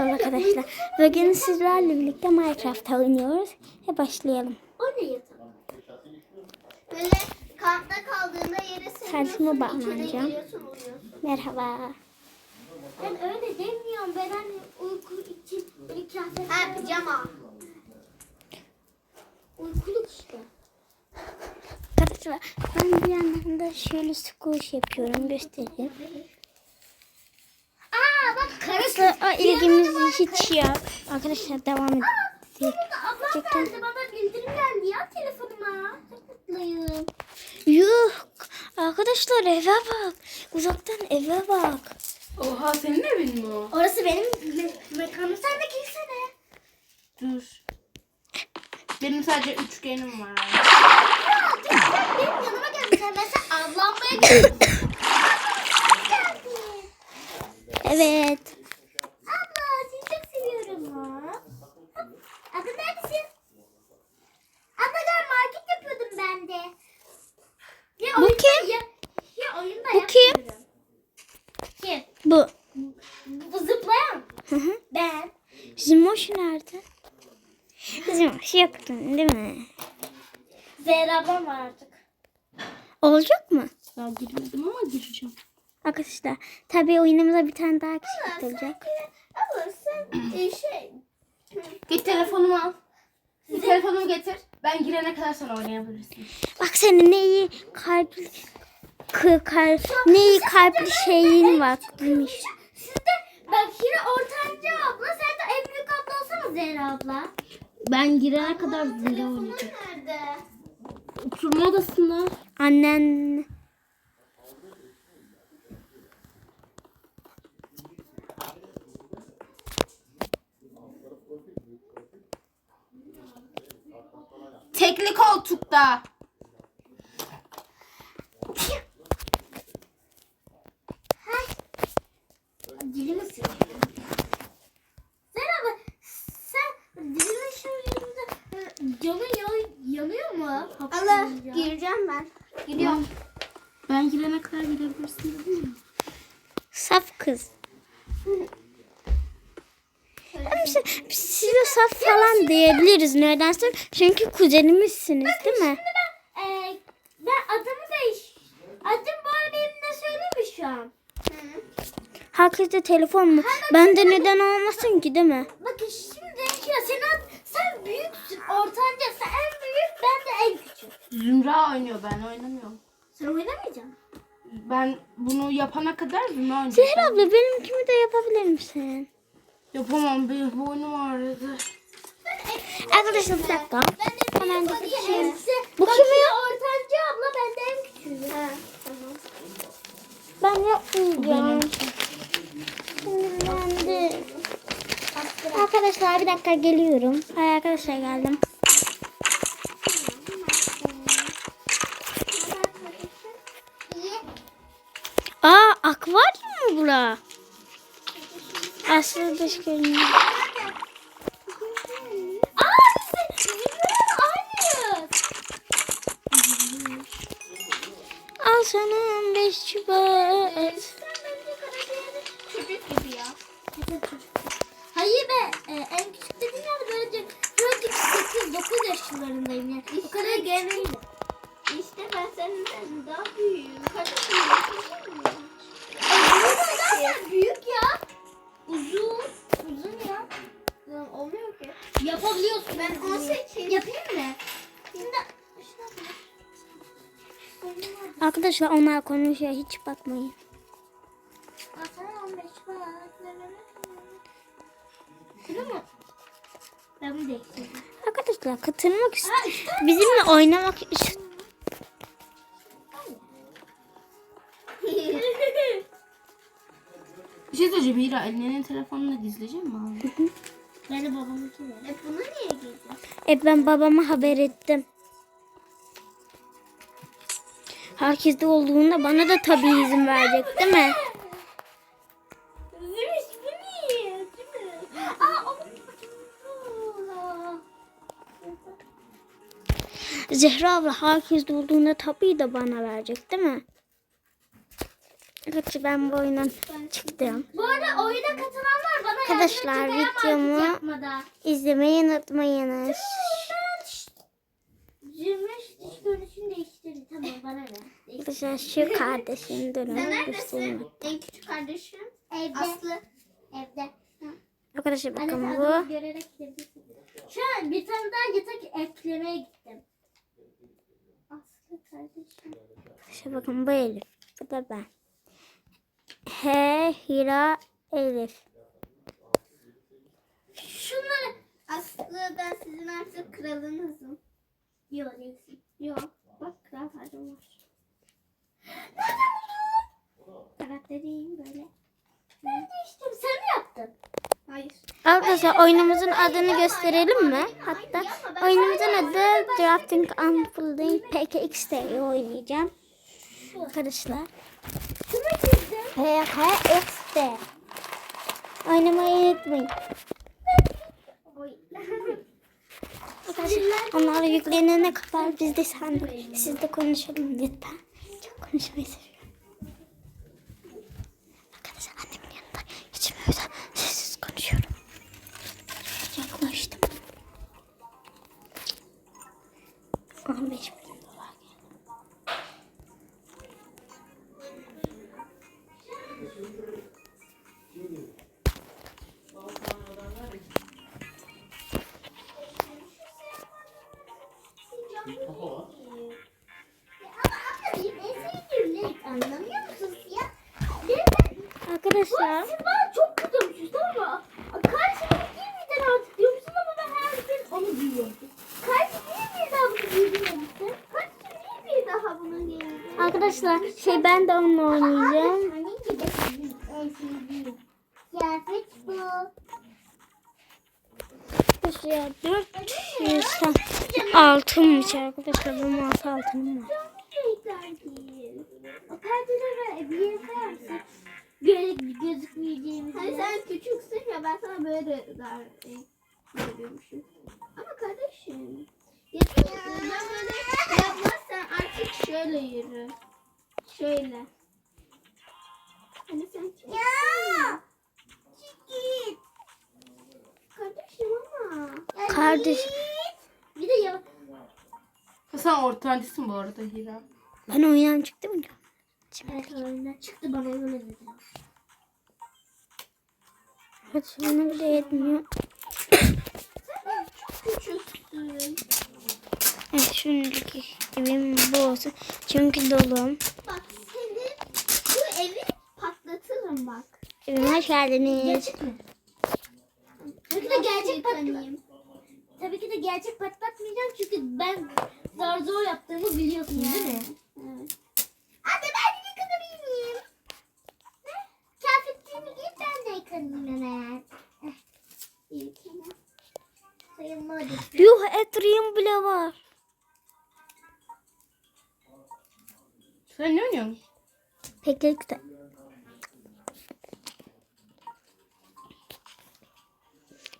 Merhaba arkadaşlar. Bugün sizlerle birlikte Minecraft oynuyoruz. Ve başlayalım. O ne yatalım? Böyle kampta kaldığında yere içeri bağlanacağım. Merhaba. Ben öyle demiyorum. Ben hani uyku için böyle kıyafetler... Ha pijama. Uykuluk işte. Arkadaşlar ben bir yandan da şöyle squash yapıyorum. Göstereyim. Arkadaşlar o ilgimiz hiç yok. Arkadaşlar devam edelim. Ablam geldi bana bildirim geldi ya telefonuma. Çok mutluyum. Yuh. Arkadaşlar eve bak. Uzaktan eve bak. Oha senin evin mi o? Orası benim me- mekanım. Sen de girsene. Dur. Benim sadece üçgenim var. Ya dur sen benim yanıma geldin. Ben sen avlanmaya geldim. geldi. Evet. Abla seni çok seviyorum ha. Abla neredesin? Abla gel market yapıyordum ben de. Ya Bu oyunda, kim? Ya, ya oyunda Bu kim? yapmıyorum. Kim? Bu. Bu zıplayan. Hı hı. Ben. Zimoş nerede? Zimoş yoktun değil mi? Zehra ablam var artık. Olacak mı? Daha girmedim ama gireceğim. Arkadaşlar tabii oyunumuza bir tane daha kişi katılacak. Abla sen e, şey... Git telefonumu al. Bir telefonumu getir. Ben girene kadar sen oynayabilirsin. Bak senin ne iyi kalpli kalp, ne iyi kalpli şeyin varmış. Siz de bak yine ortanca abla sen de en büyük abla olsana Zehra abla. Ben girene kadar Telefonun oynayacağım. nerede? Oturma odasında. Annen Tekli koltukta. Dilimi ısırıyor. Zehra abla sen dilimin şu yerinde e, camın yan- yanıyor mu? Allah gireceğim ben. Giriyorum. Ben girebilirsin dedim ya. saf kız. Hem size, saf falan diyebiliriz nedense. Çünkü kuzenimizsiniz değil mi? Ben, e, ben adımı değiş. Adım bu arada benim de söyleyeyim mi şu an? Herkeste telefon mu? Bende neden olmasın ki değil mi? Bakın şimdi ya sen, sen büyüksün, ortanca, sen en büyük, ben de en küçük. Zümra oynuyor ben oynamıyorum. Sen oynamayacaksın. Ben bunu yapana kadar Zümra oynayacak. Zehra abla benimkini de yapabilir misin? Yapamam benim boynum ağrıdı. Arkadaşlar bir dakika. Ben de Hemen şey- elbise. Bu ya ortanca abla, ben de en küçüğüm. Ha, tamam. Ben yapmayacağım. Sinirlendim. Arkadaşlar bir dakika geliyorum. Ay arkadaşlar geldim. Akvaryum mu bura? Aslında dış görünüyor. Al sana 15 çubuğu. Çocuk gibi ya. Hayır be, e, en küçük dediğin yani böylece, böylece 8-9 yaşlarındayım yani. O kadar gevreyim. İşte ben senden daha büyüğüm. Kaç yaşındasın? Zaten büyük ya. Uzun. Uzun ya. Lan olmuyor ki. Yapabiliyorsun. Ben 18. Yapayım mı? Şimdi. Arkadaşlar onlar konuşuyor hiç bakmayın. Aslında 15 var. Şunu mu? Ben bunu değiştirdim. Arkadaşlar katılmak istiyor. Bizimle oynamak istiyor. Şey söyleyeceğim Hira annenin telefonunu gizleyecek mi abi? ben de babamınki ver. E bunu niye giydin? E ben babama haber ettim. Herkeste olduğunda bana da tabii izin verecek değil mi? Zümüş bu niye? Değil mi? Aa o Zehra abla herkeste olduğunda tabii de bana verecek değil mi? Evet ben bu oyundan çıktım. Bu arada oyuna katılanlar bana Arkadaşlar videomu izlemeyi unutmayınız. Zümrüt dış görünüşünü değiştirdi. Tamam bana ne? Arkadaşlar şu kardeşim neredesin? göstereyim. En küçük kardeşim. Evde. Aslı. Evde. Arkadaşlar bakın bu. Şu an bir tane daha yatak eklemeye gittim. Aslı kardeşim. Arkadaşlar bakın bu Elif. Bu da ben. He Hira Elif. Şunları Aslı ben sizin artık kralınızım. Yok değilsin. Yok. Bak kral tacım var. Nereden buldun? Karakteriyim böyle. Ben değiştim. Sen mi yaptın? Hayır. Arkadaşlar oyunumuzun adını gösterelim mi? Hatta oyunumuzun adı Drafting Unfolding PKX'de oynayacağım. Arkadaşlar. PKX'de. Oynamayı unutmayın. Onlar yüklenene kadar biz de sen siz de konuşalım lütfen. Çok konuşmayı seviyorum. Ben- Arkadaşlar Siz bana çok kızıyormuşsunuz tamam mı? Karşıma giymeyeceksin artık diyormuşsun ama ben her gün onu giyiyorum. Karşı niye bir daha bunu giymiyorsun? Karşı niye bir daha bunu giyiyorsun? arkadaşlar şey ben de onunla oynayacağım. Kıyafet bu. Arkadaşlar 400 tane altınmış arkadaşlar benim altı altınım var. O perdeleri bir yere koyarsak göre gözükmeyeceğimiz Hayır sen küçüksün ya ben sana böyle dar görüyormuşum. Ama kardeşim. Yeter ben böyle yapmazsan artık şöyle yürü. Şöyle. Hani sen Ya! Git. Kardeşim ama. Ya Kardeş. git. Bir de ya Sen ortancısın bu arada Hira. Ben oyundan çıktım ya. Evet oyundan çıktı bana öyle dedi. Evet bana bile yetmiyor. Sen çok küçüksün. Evet şimdiki evim bu olsun. Çünkü dolum. Bak senin bu evi patlatırım bak. Evime hoş geldiniz. Gerçek mi? Tabii ki de gerçek patlatmayayım. Tabii ki de gerçek patlatmayacağım çünkü ben zar zor yaptığımı biliyorsun değil mi? Evet. Anne ben de yıkanabilir miyim? Ne? Kıyafetlerimi giyip ben de yıkanayım hemen. İyi tamam. Sayılma hadi. Yuh etriğim bile var. Sen ne oynuyorsun? Peki güzel.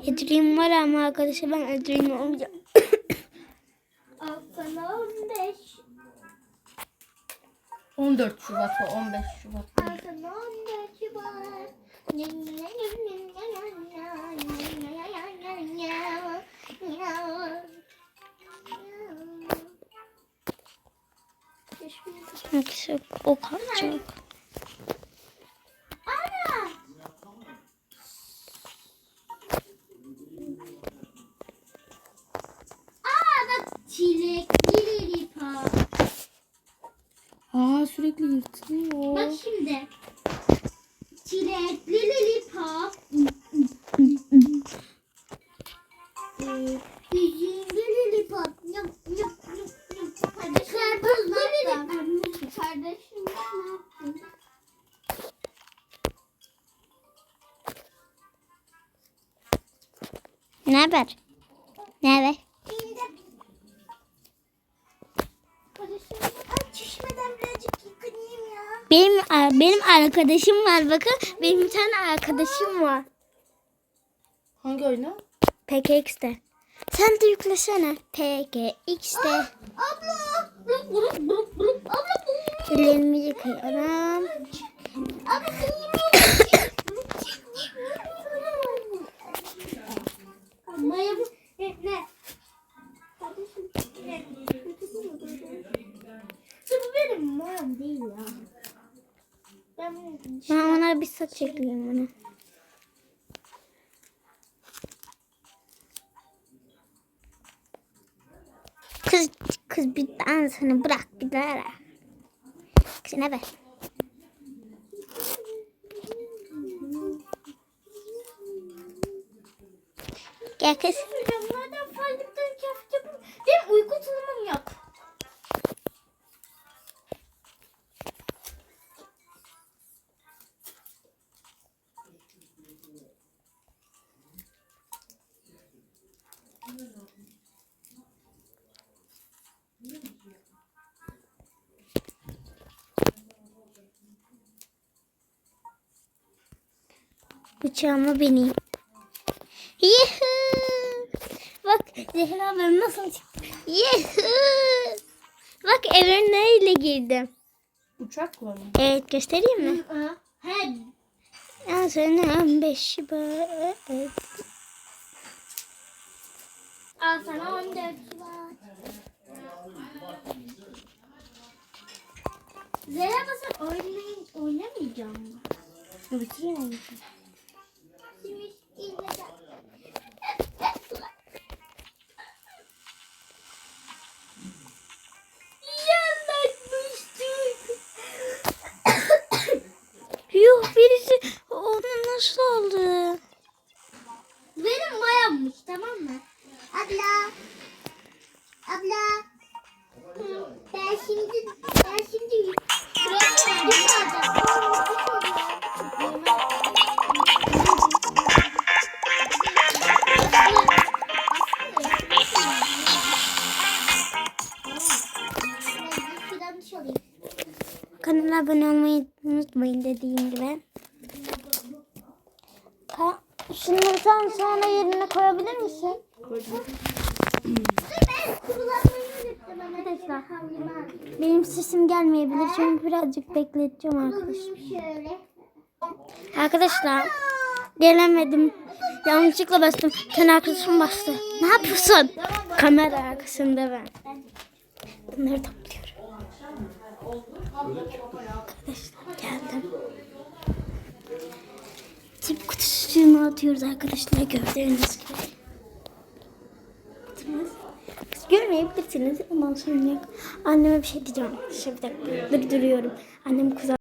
Edriğim var ama arkadaşlar ben edriğim olmayacağım. Alsan 15. 14 Şubat o 15 Şubat. Alsan 15 var. Arkadaşlar o kalacak. Ana! Sürekli yırtılıyor. Bak şimdi. Çilekli lollipop. Üzümlü lollipop. Yum, yum, yum, yum. Karpuzlu lollipop. Kardeşim ne yaptın? Ne haber? Ne haber? Benim benim arkadaşım var bakın. Benim bir tane arkadaşım var. Hangi oyunu? PKX'de. Sen de yüklesene. PKX'de. Aa, abla. Bırık bırık bırık bırık. Abla. Ellerimi yıkıyorum. Abla Maya bu ne? ne? Bu benim mayam değil ya kıyım. çekeyim onu. Kız, kız bir dansını bırak bir daha. Kız ne be? Gel kız. Uçağıma bineyim. Yuhuu. Bak Zehra ben nasıl çıktım. Yuhuu. Bak eve neyle girdim. Uçakla mı? Evet göstereyim mi? He. Ya sana 15 Şubat. Al sana 14 Şubat. Zehra basın oynayın, oynamayacağım mı? Bitireyim onu. Kanala abone olmayı unutmayın dediğim gibi. Ha, şunu sen sonra yerine koyabilir misin? Benim sesim gelmeyebilir çünkü birazcık bekleteceğim arkadaşlar. Arkadaşlar gelemedim. Yanlışlıkla bastım. Sen arkadaşım bastı. Ne yapıyorsun? Kamera arkasında ben. Bunları topluyorum. Arkadaşlar geldim. Tip kutusunu atıyoruz arkadaşlar gördüğünüz gibi. Siz görmeyebilirsiniz. Ondan sonra yok. Anneme bir şey diyeceğim. Şey bir dakika. Dur duruyorum. Annem kızar.